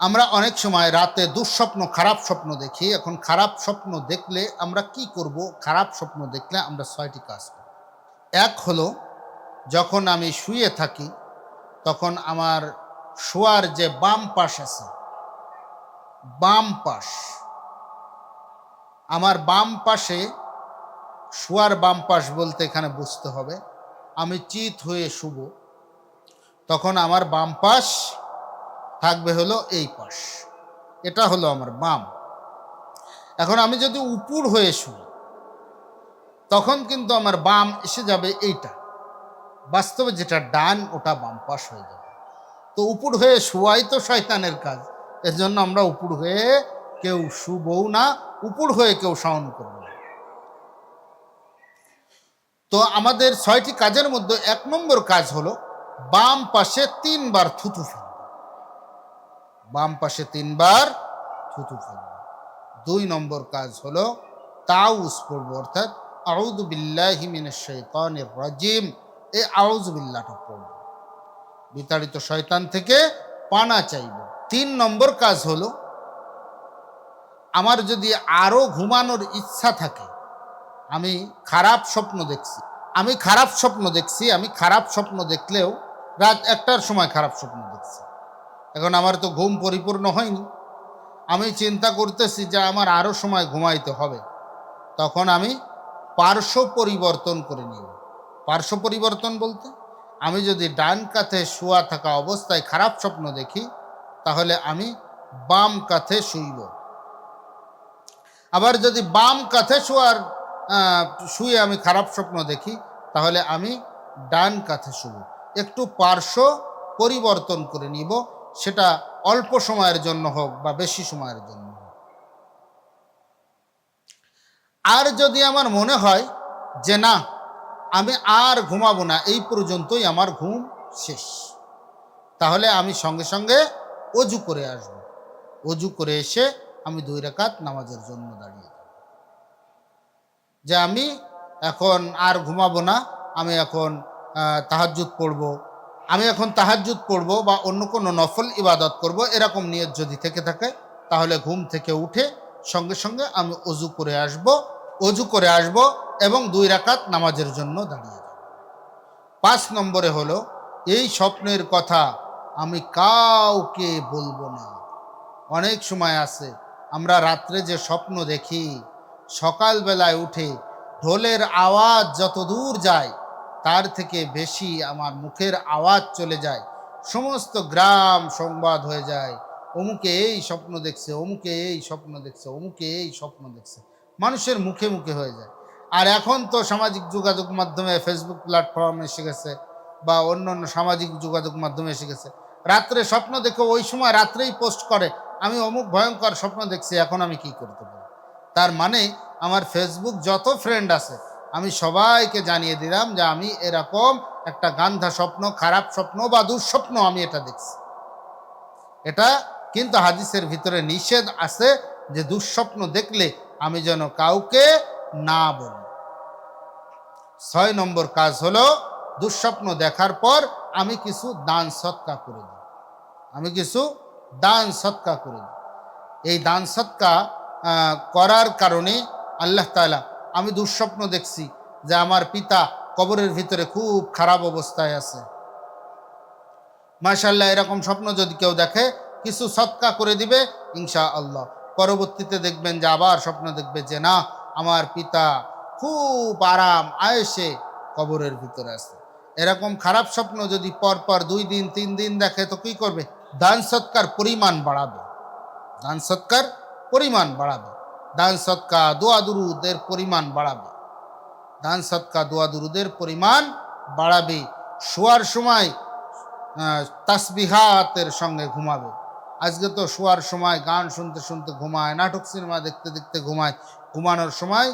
আমরা অনেক সময় রাতে দুঃস্বপ্ন, খারাপ স্বপ্ন দেখি। এখন খারাপ স্বপ্ন দেখলে আমরা কি করব? খারাপ স্বপ্ন দেখলে আমরা ছয়টি কাজ এক হলো, যখন আমি শুয়ে থাকি, তখন আমার শোয়ার যে বাম পাশ আছে, বাম পাশ, আমার বাম পাশে শোয়ার বাম পাশ বলতে এখানে বুঝতে হবে, আমি চিত হয়ে শুব, তখন আমার বাম পাশ থাকবে হলো এই পাশ। এটা হলো আমার বাম। এখন আমি যদি উপুর হয়ে শুই, তখন কিন্তু আমার বাম এসে যাবে এইটা। বাস্তবে যেটা ডান, ওটা বাম পাশ হয়ে যাবে। তো উপুর হয়ে শোয়াই তো শয়তানের কাজ। এর জন্য আমরা উপুর হয়ে কেউ শুবও না, উপুর হয়ে কেউ সাউন করব না। তো আমাদের ছয়টি কাজের মধ্যে এক নম্বর কাজ হলো বাম পাশে তিনবার থুতু ফেলব বাম পাশে তিনবার, থুতু ফেলব। দুই নম্বর কাজ হলো তাউস পড়ব, অর্থাৎ আউদ বিল্লাহি শাইতানির রাজিম। এই আউজ বিল্লাহটা পড়ব। বিতাড়িত শয়তান থেকে পানা চাইব। তিন নম্বর কাজ হলো আমার যদি আরও ঘুমানোর ইচ্ছা থাকে, আমি খারাপ স্বপ্ন দেখছি, আমি খারাপ স্বপ্ন দেখছি, আমি খারাপ স্বপ্ন দেখলেও রাত একটার সময় খারাপ স্বপ্ন দেখছি। এখন আমার তো ঘুম পরিপূর্ণ হয়নি। আমি চিন্তা করতেছি যে আমার আরও সময় ঘুমাইতে হবে। তখন আমি পার্শ্ব পরিবর্তন করে নিব। পার্শ্ব পরিবর্তন বলতে আমি যদি ডান কাঁধে শোয়া থাকা অবস্থায় খারাপ স্বপ্ন দেখি, তাহলে আমি বাম কাঁধে শুইব। আবার যদি বাম কাঁধে শোয়ার শুয়ে আমি খারাপ স্বপ্ন দেখি, তাহলে আমি ডান কাঁধে শুব। একটু পার্শ্ব পরিবর্তন করে নিব। সেটা অল্প সময়ের জন্য হোক বা বেশি সময়ের জন্য হোক। আর যদি আমার মনে হয় যে না, আমি আর ঘুমাবো না, এই পর্যন্তই আমার ঘুম শেষ, তাহলে আমি সঙ্গে সঙ্গে অজু করে আসব। অজু করে এসে আমি দুই রাকাত নামাজের জন্য দাঁড়িয়ে যে আমি এখন আর ঘুমাবো না, আমি এখন তাহাজুদ পড়ব আমি এখন তাহাজুদ পড়ব বা অন্য কোনো নফল ইবাদত করব, এরকম নিয়ত যদি থেকে থাকে, তাহলে ঘুম থেকে উঠে সঙ্গে সঙ্গে আমি অজু করে আসব, অজু করে আসব এবং দুই রাকাত নামাজের জন্য দাঁড়িয়ে যাব। পাঁচ নম্বরে হলো, এই স্বপ্নের কথা আমি কাউকে বলব না। অনেক সময় আছে, আমরা রাত্রে যে স্বপ্ন দেখি, সকালবেলায় উঠে ঢোলের আওয়াজ যত দূর যায় তার থেকে বেশি আমার মুখের আওয়াজ চলে যায়। সমস্ত গ্রাম সংবাদ হয়ে যায়। অমুকে এই স্বপ্ন দেখছে, অমুকে এই স্বপ্ন দেখছে, অমুকে এই স্বপ্ন দেখছে। মানুষের মুখে মুখে হয়ে যায়। আর এখন তো সামাজিক যোগাযোগ মাধ্যমে ফেসবুক প্ল্যাটফর্ম এসে গেছে বা অন্য অন্য সামাজিক যোগাযোগ মাধ্যমে এসে গেছে। রাত্রে স্বপ্ন দেখে ওই সময় রাত্রেই পোস্ট করে, আমি অমুক ভয়ঙ্কর স্বপ্ন দেখছি, এখন আমি কি করতে পারি? তার মানে আমার ফেসবুক যত ফ্রেন্ড আছে আমি সবাইকে জানিয়ে দিলাম যে আমি এরকম একটা গান্ধা স্বপ্ন, খারাপ স্বপ্ন বা দুঃস্বপ্ন আমি এটা দেখছি। এটা কিন্তু হাদিসের ভিতরে নিষেধ আছে যে দুঃস্বপ্ন দেখলে আমি যেন কাউকে না বলি। ছয় নম্বর কাজ হলো দুঃস্বপ্ন দেখার পর আমি কিছু দান সৎকা করে দিই। আমি কিছু দান সৎকা করে দিই। এই দান সৎকা করার কারণে আল্লাহ তাআলা আমি দুঃস্বপ্ন দেখছি যে আমার পিতা কবরের ভিতরে খুব খারাপ অবস্থায় আছে। মাশাল্লাহ এরকম স্বপ্ন যদি কেউ দেখে, কিছু সৎকা করে দিবে ইনশা আল্লাহ পরবর্তীতে দেখবেন যে আবার স্বপ্ন দেখবে যে না, আমার পিতা খুব আরাম আয়েসে কবরের ভিতরে আছে। এরকম খারাপ স্বপ্ন যদি পর পর দুই দিন, তিন দিন দেখে, তো কি করবে? দান সৎকার পরিমাণ বাড়াবে। দান সৎকার পরিমাণ বাড়াবে। দান সৎকা, দোয়া দুরুদের পরিমাণ বাড়াবে। দান সৎকা, দোয়া দুরুদের পরিমাণ বাড়াবে। শোয়ার সময় তাসবিহাতের সঙ্গে ঘুমাবে। আজকে তো শোয়ার সময়, গান শুনতে শুনতে ঘুমায়, নাটক সিনেমা দেখতে দেখতে ঘুমায়। ঘুমানোর সময়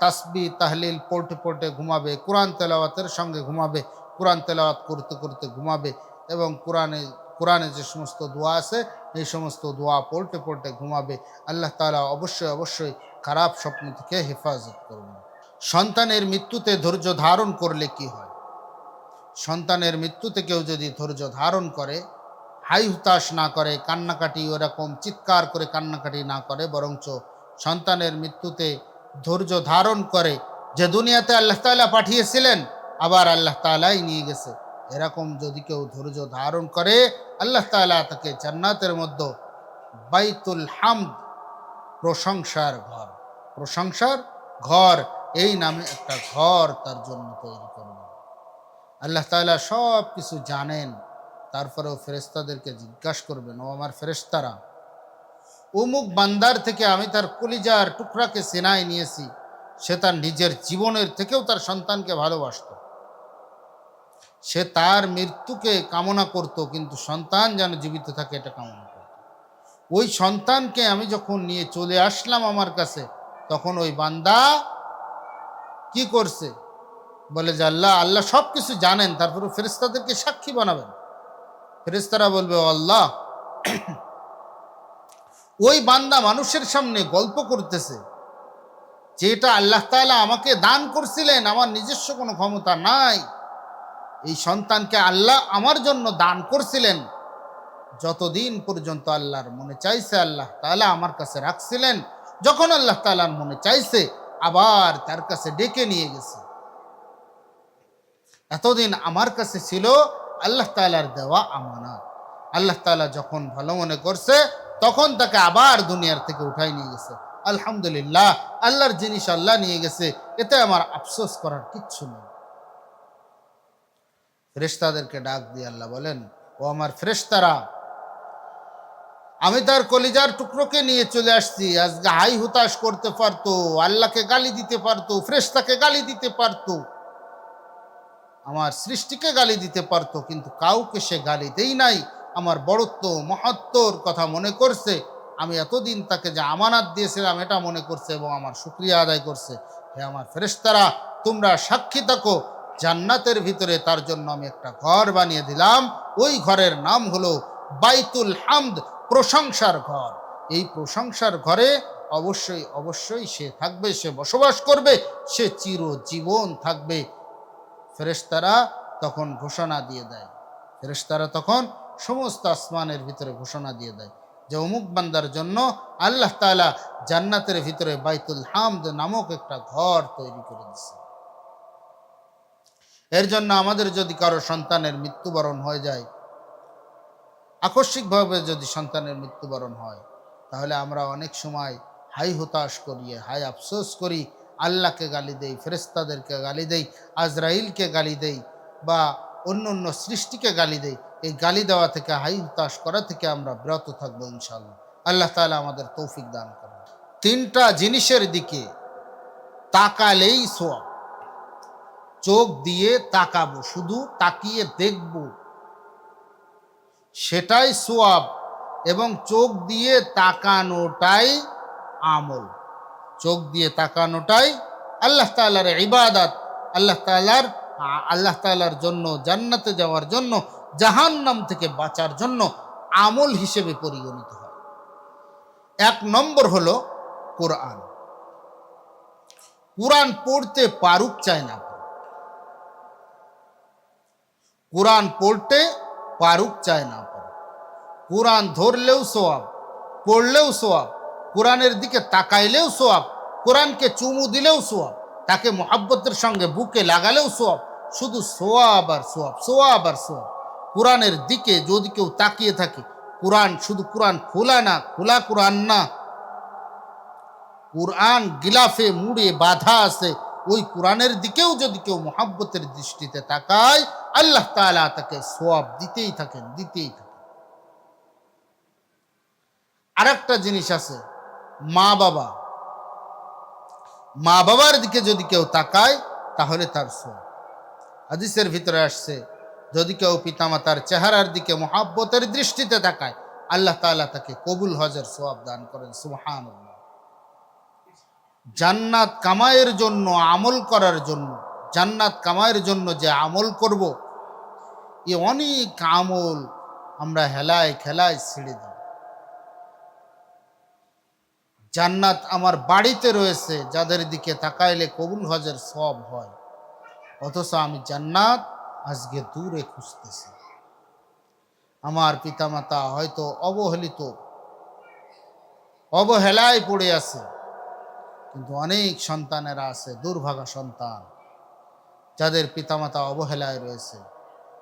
তাসবি, তাহলিল পড়তে পড়তে ঘুমাবে। কোরআন তেলাওয়াতের সঙ্গে ঘুমাবে। কোরআন তেলাওয়াত করতে করতে ঘুমাবে এবং কোরআনে কোরআনে যে সমস্ত দোয়া আছে, এই সমস্ত দোয়া পড়তে পড়তে ঘুমাবে। আল্লাহ তাআলা অবশ্যই অবশ্যই খারাপ স্বপ্ন থেকে হেফাজত করবেন। সন্তানের মৃত্যুতে ধৈর্য ধারণ করলে কি হয়? সন্তানের মৃত্যুতে কেউ যদি ধৈর্য ধারণ করে, হাই হুতাশ না করে, কান্নাকাটি ওরকম চিৎকার করে কান্নাকাটি না করে, বরঞ্চ সন্তানের মৃত্যুতে ধৈর্য ধারণ করে, যে দুনিয়াতে আল্লাহ তাআলা পাঠিয়েছিলেন, আবার আল্লাহ তাআলাই নিয়ে গেছে। এরকম যদি কেউ ধৈর্য ধারণ করে, আল্লাহ তাআলা তাকে জান্নাতের মধ্যে বাইতুল হামদ প্রশংসার ঘর। প্রশংসার ঘর, এই নামে একটা ঘর তার জন্য তৈরি করবেন আল্লাহ তালা সব কিছু জানেন, তারপরেও ফেরেস্তাদেরকে জিজ্ঞাসা করবেন, ও আমার ফেরেস্তারা অমুক বান্দার থেকে আমি তার কলিজার টুকরাকে সেনায় নিয়েছি, সে তার নিজের জীবনের থেকেও তার সন্তানকে ভালোবাসত। সে তার মৃত্যুকে কামনা করত, কিন্তু সন্তান যেন জীবিত থাকে, এটা কামনা করত। ওই সন্তানকে আমি যখন নিয়ে চলে আসলাম আমার কাছে, তখন ওই বান্দা কি করছে? বলে যে, আল্লাহ আল্লাহ সব কিছু জানেন, তারপরে ফেরেস্তাদেরকে সাক্ষী বানাবেন। ফেরেস্তারা বলবে, আল্লাহ, ওই বান্দা মানুষের সামনে গল্প করতেছে, যেটা আল্লাহ তাআলা আমাকে দান করছিলেন, আমার নিজস্ব কোনো ক্ষমতা নাই। এই সন্তানকে আল্লাহ আমার জন্য দান করছিলেন। যতদিন পর্যন্ত আল্লাহর মনে চাইছে, আল্লাহ তাআলা আমার কাছে রাখছিলেন, যখন আল্লাহ তাআলার মনে চাইছে, আবার তার কাছে ডেকে নিয়ে গেছে। এতদিন আমার কাছে ছিল আল্লাহ তাআলার দেওয়া আমানত। আল্লাহ তালা যখন ভালো মনে করছে, তখন তাকে আবার দুনিয়ার থেকে উঠাই নিয়ে গেছে। আলহামদুলিল্লাহ, আল্লাহর জিনিস আল্লাহ নিয়ে গেছে, এতে আমার আফসোস করার কিচ্ছু নেই। ফেরেশতাদেরকে ডাক দিয়ে আল্লাহ বলেন, ও আমার ফেরেশতারা, আমি তার কলিজার টুকরোকে নিয়ে চলে আসছি। আজকে হাই হুতাশ করতে পারতো, আল্লাহকে গালি দিতে পারতো, ফ্রেশতাকে গালি দিতে পারতো। আমার সৃষ্টিকে গালি দিতে পারতো, কিন্তু কাউকে সে গালি দেই নাই। আমার বড়ত্ব মহত্বর কথা মনে করছে। আমি এতদিন তাকে যে আমানাত দিয়েছিলাম, এটা মনে করছে এবং আমার শুক্রিয়া আদায় করছে। হে আমার ফেরেশতারা, তোমরা সাক্ষী থাকো। জান্নাতের ভিতরে তার জন্য আমি একটা ঘর বানিয়ে দিলাম। ওই ঘরের নাম হলো বাইতুল হামদ প্রশংসার ঘর। এই প্রশংসার ঘরে অবশ্যই অবশ্যই সে থাকবে, সে বসবাস করবে, সে চিরজীবন থাকবে। ফেরেশতারা তখন ঘোষণা দিয়ে দেয়। ফেরেশতারা তখন সমস্ত আসমানের ভিতরে ঘোষণা দিয়ে দেয় যে অমুক বান্দার জন্য আল্লাহ তালা জান্নাতের ভিতরে বাইতুল হামদ নামক একটা ঘর তৈরি করে দিচ্ছে এর জন্য আমাদের যদি কারও সন্তানের মৃত্যুবরণ হয়ে যায়, আকস্মিকভাবে যদি সন্তানের মৃত্যুবরণ হয়, তাহলে আমরা অনেক সময় হাই হতাশ করি, হাই আফসোস করি, আল্লাহকে গালি দেই ফেরেস্তাদেরকে গালি দেই, আজরাইলকে গালি দেই বা অন্য অন্য সৃষ্টিকে গালি দেই। এই গালি দেওয়া থেকে, হাই হতাশ করা থেকে আমরা বিরত থাকব ইনশাল্লাহ আল্লাহ তাআলা আমাদের তৌফিক দান করেন। তিনটা জিনিসের দিকে তাকালেই সোয়াব। চোখ দিয়ে তাকাবো, শুধু তাকিয়ে দেখব। সেটাই সোয়াব এবং চোখ দিয়ে তাকানোটাই আমল। চোখ দিয়ে তাকানোটাই আল্লাহ তাআলার ইবাদত, আল্লাহ তাআলার আল্লাহ তাআলার জন্য, জান্নাতে যাওয়ার জন্য, জাহান্নাম থেকে বাঁচার জন্য আমল হিসেবে পরিগণিত হয়। এক নম্বর হলো কোরআন। কোরআন পড়তে পারুক চায় না কোরআন পড়তে পারুক, চায় না কোরআন ধরলেও সোয়াব, পড়লেও সোয়াব, কোরআনের দিকে তাকাইলেও সোয়াব, কোরআনকে চুমু দিলেও সোয়াব, তাকে মোহাব্বতের সঙ্গে বুকে লাগালেও সোয়াব, শুধু সোয়াব আর সোয়াব সোয়াব আর সোয়াব। কোরআনের দিকে যদি কেউ তাকিয়ে থাকে, কোরআন শুধু কোরআন খোলা না, খোলা কোরআন না। কোরআন গিলাফে মুড়ে বাধা আছে ওই কোরআনের দিকেও যদি কেউ মোহাব্বতের দৃষ্টিতে তাকায়, আল্লাহ তাআলা তাকে সোয়াব দিতেই থাকেন দিতেই থাকেন। আরেকটা জিনিস আছে, মা বাবা। মা বাবার দিকে যদি কেউ তাকায়, তাহলে তার সোয়াব হাদিসের ভিতরে আসছে, যদি কেউ পিতামাতার চেহারার দিকে মোহাব্বতের দৃষ্টিতে তাকায়, আল্লাহ তাআলা তাকে কবুল হজের সোয়াব দান করেন সুবহান জান্নাত কামায়ের জন্য, আমল করার জন্য, জান্নাত কামায়ের জন্য যে আমল করব, এ অনেক আমল আমরা হেলায় খেলায় ছেড়ে দিই জান্নাত আমার বাড়িতে রয়েছে, যাদের দিকে তাকাইলে কবুল হজের সব হয়। অথচ আমি জান্নাত আজকে দূরে খুঁজতেছি। আমার পিতামাতা হয়তো অবহেলিত, অবহেলায় পড়ে আছে। কিন্তু অনেক সন্তানেরা আছে, দুর্ভাগা সন্তান, যাদের পিতামাতা অবহেলায় রয়েছে।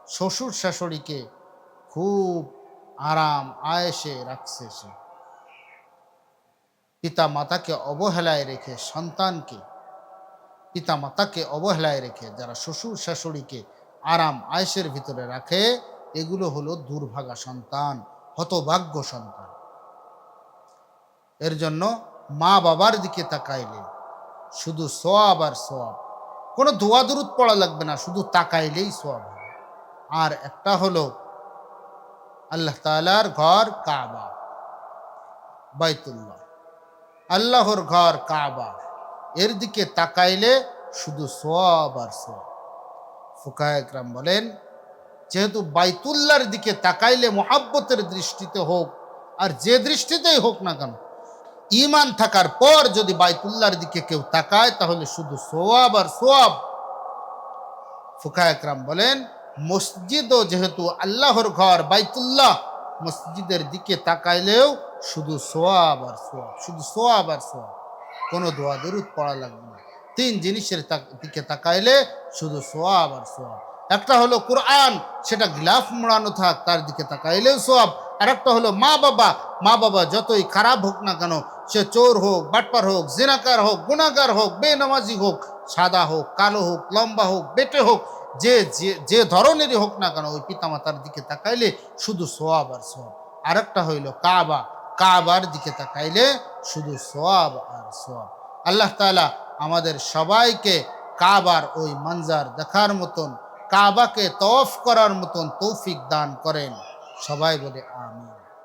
শ্বশুর শাশুড়িকে খুব আরাম, আয়েসে রাখছে সে। পিতা মাতাকে অবহেলায় রেখে, সন্তানকে পিতা মাতাকে অবহেলায় রেখে, যারা শ্বশুর শাশুড়িকে আরাম, আয়েসের ভিতরে রাখে, এগুলো হলো দুর্ভাগা সন্তান, হতভাগ্য সন্তান। এর জন্য মা বাবার দিকে তাকাইলে, শুধু সোয়াব আর সোয়াব কোনো দোয়া দুরুদ পড়া লাগবে না, শুধু তাকাইলেই হবে। আর একটা হলো আল্লাহ তালার ঘর কাবা, বাইতুল্লাহ। আল্লাহর ঘর কাবা, এর দিকে তাকাইলে শুধু সোয়াব আর সোয়াব ফুকায়করাম বলেন, যেহেতু বাইতুল্লার দিকে তাকাইলে মোহাব্বতের দৃষ্টিতে হোক, আর যে দৃষ্টিতেই হোক না কেন ইমান থাকার পর যদি বাইতুল্লার দিকে কেউ তাকায়, তাহলে শুধু সোয়াব আর সোয়াব। ফুকায়করাম বলেন, মসজিদও যেহেতু আল্লাহর ঘর, বাইতুল্লাহ মসজিদের দিকে তাকাইলেও শুধু সোয়াব আর সোয়াব, শুধু সোয়াব আর সোয়াব। কোনো দোয়া দরুদ পড়া লাগবে না। তিন জিনিসের দিকে তাকাইলে শুধু সোয়াব আর সোয়াব। একটা হলো কোরআন, সেটা গিলাফ মোড়ানো থাক, তার দিকে তাকাইলেও সোয়াব আর একটা হলো মা বাবা মা বাবা যতই খারাপ হোক না কেন, সে চোর হোক, বাটপার হোক, জিনাকার হোক গুণাকার হোক, বেনামাজি হোক, সাদা হোক, কালো হোক, লম্বা হোক, বেটে হোক, যে যে ধরনেরই হোক না কেন, ওই পিতামাতার দিকে তাকাইলে শুধু সোয়াব আর সোয়াব আর একটা হইল কাবা, কাবার দিকে তাকাইলে শুধু সোয়াব আর সোয়াব আল্লাহ তাআলা আমাদের সবাইকে কাবার ওই মঞ্জার দেখার মতন কাবাকে তফ করার মতন তৌফিক দান করেন। সবাই বলে আ